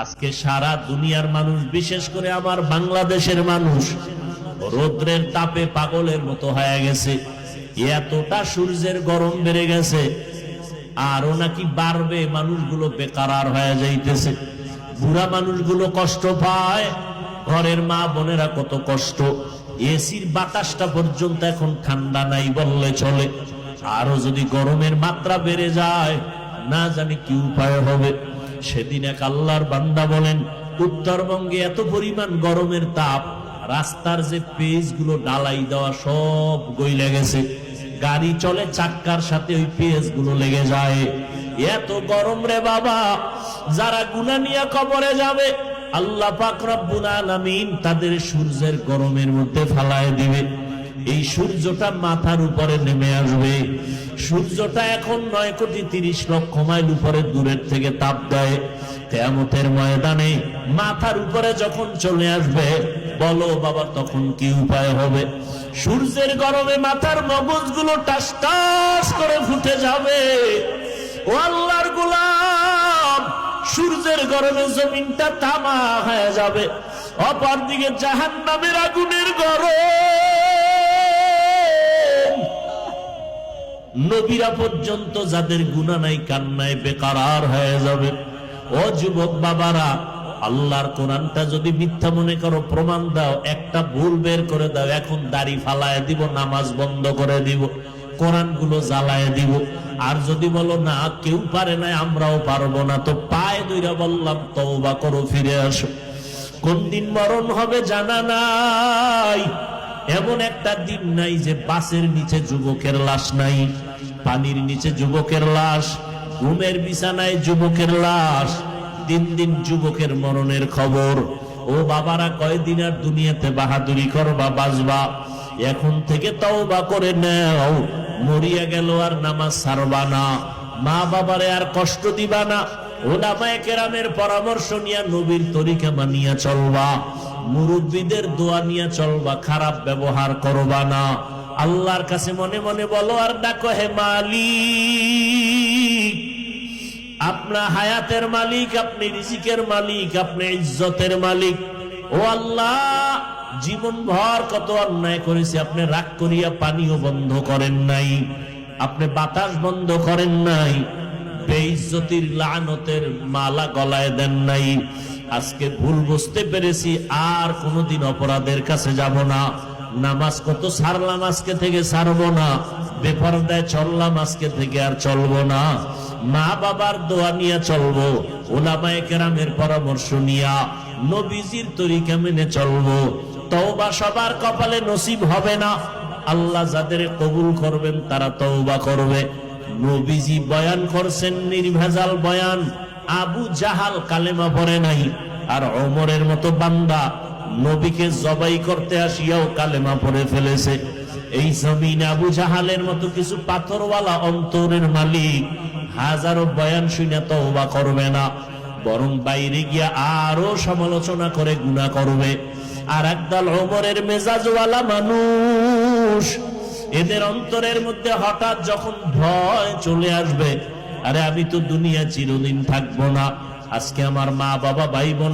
আজকে সারা দুনিয়ার মানুষ, বিশেষ করে আমার বাংলাদেশের মানুষ, রৌদ্রের তাপে পাগলের মতো হয়ে গেছে। এতটা সূর্যের গরম বেড়ে গেছে, আরও নাকি বাড়বে, মানুষগুলো বেকার হয়ে যাইতেছে। বুড়া মানুষগুলো কষ্ট পায়, ঘরের মা বোনেরা কত কষ্ট। এসির বাতাসটা পর্যন্ত এখন ঠান্ডা নাই বললে চলে। আরও যদি গরমের মাত্রা বেড়ে যায়, না জানি কি উপায় হবে। সেদিন এক আল্লাহর বান্দা বলেন, উত্তরবঙ্গে এত পরিমাণ গরমের তাপ, রাস্তার যে পেজগুলো ডালাই দেওয়া সব গইলে গেছে। গাড়ি চলে চাক্কার সাথে ওই পেজগুলো লেগে যায়। এত গরম রে বাবা, যারা গুনা নিয়ে কবরে যাবে, আল্লাহ পাক রব্বুল আলামিন তাদের সূর্যের গরমের মধ্যে ফালায় দিবে। এই সূর্যটা মাথার উপরে নেমে আসবে। সূর্যটা এখন নয় কোটি তিরিশ লক্ষ মাইল উপরে, দূরের থেকে তাপ দেয়। কেয়ামতের ময়দানে মাথার উপরে যখন চলে আসবে, বলো বাবা, তখন কি উপায় হবে? সূর্যের গরমে মাথার মগজগুলো টাস টাস করে ফুটে যাবে। ও আল্লাহর গোলাম, সূর্যের গরমে জমিনটা তামা হয়ে যাবে। অপর দিকে জাহান নামের আগুনের গরম। নবীরা পর্যন্ত যাদের গুণা নাই, কান্নায় বেকার হয়ে যাবে। ও যুবক বাবারা, আল্লাহর কোরআনটা যদি মিথ্যা মনে করো, প্রমাণ দাও, একটা ভুল বের করে দাও, এখন দাড়ি ফালায় দিব, নামাজ বন্ধ করে দিব কোরআনগুলো জ্বালায় দিব। আর যদি বলো, না, কেউ পারে না আমরাও পারব না। তো পায়ে দইরা বললাম, তওবা করো, ফিরে আসো। কোন দিন মরণ হবে জানা নাই। এমন একটা দিন নাই যে বাসের নিচে যুবকের লাশ নাই, পানির নিচে যুবকের লাশ, ঘুমের বিছানায় যুবকের লাশ, দিন দিন যুবকের মরণের খবর। ও বাবারা, কয়দিন আর দুনিয়াতে বাহাদুরি করবা বাজবা এখন থেকে তাও বা করে নেও। মরিয়া গেল আর নামাজ সারবা না। মা বাবারে আর কষ্ট দিবা না। ওলামায়ে কেরামের পরামর্শ নিয়ে নবীর তরিকা মানিয়া চলবা। মুরব্বীদের দোয়া নিয়ে চলবা, খারাপ ব্যবহার করবা না। আল্লাহর কাছে মনে মনে বলো, আর ডাকো হে মালিক আপনার হায়াতের মালিক, আপনি রিজিকের মালিক, আপনি ইজ্জতের মালিক। ও আল্লাহ, জীবন ভর কত অন্যায় করেছে, আপনি রাগ করিয়া পানিও বন্ধ করেন নাই। আপনি বাতাস বন্ধ করেন নাই। বেইজ্জতির লানতের মালা গলায় দেন নাই। আজকে ভুল বুঝতে পেরেছি, আর কোনোদিন অপরাধের কাছে যাব না। নামাজ কত সারলাম আজকে থেকে সারবো না। বেপরদায় চললাম আজকে থেকে আর চলবো না। মা বাবার দোয়া নিয়ে চলবো, ওলামায়ে কেরামের পরামর্শ নিয়া নবীজির তরিকা মেনে চলবো। তওবা সবার কপালে নসিব হবে না। আল্লাহ যাদের কবুল করবেন, তারা তওবা করবে। নবীজি বয়ান করছেন, নির্ভেজাল বয়ান। আবু জাহাল কালেমা পড়ে নাই, আর অমরের মতো বান্দা নবীকে জবাই করতে আসিয়াও কালেমা পড়ে ফেলেছে। এই জমিন আবু জাহালের মতো কিছু পাথরওয়ালা অন্তরের মালিক হাজারো বয়ান শুনে তওবা করবে না, বরং বাইরে গিয়া আরও সমালোচনা করে গুণা করবে। আর একদল ওমরের মেজাজওয়ালা মানুষ, এদের অন্তরের মধ্যে হঠাৎ যখন ভয় চলে আসবে আরে আমি তো দুনিয়া চিরদিন থাকব না। আজকে আমার মা বাবা ভাই বোন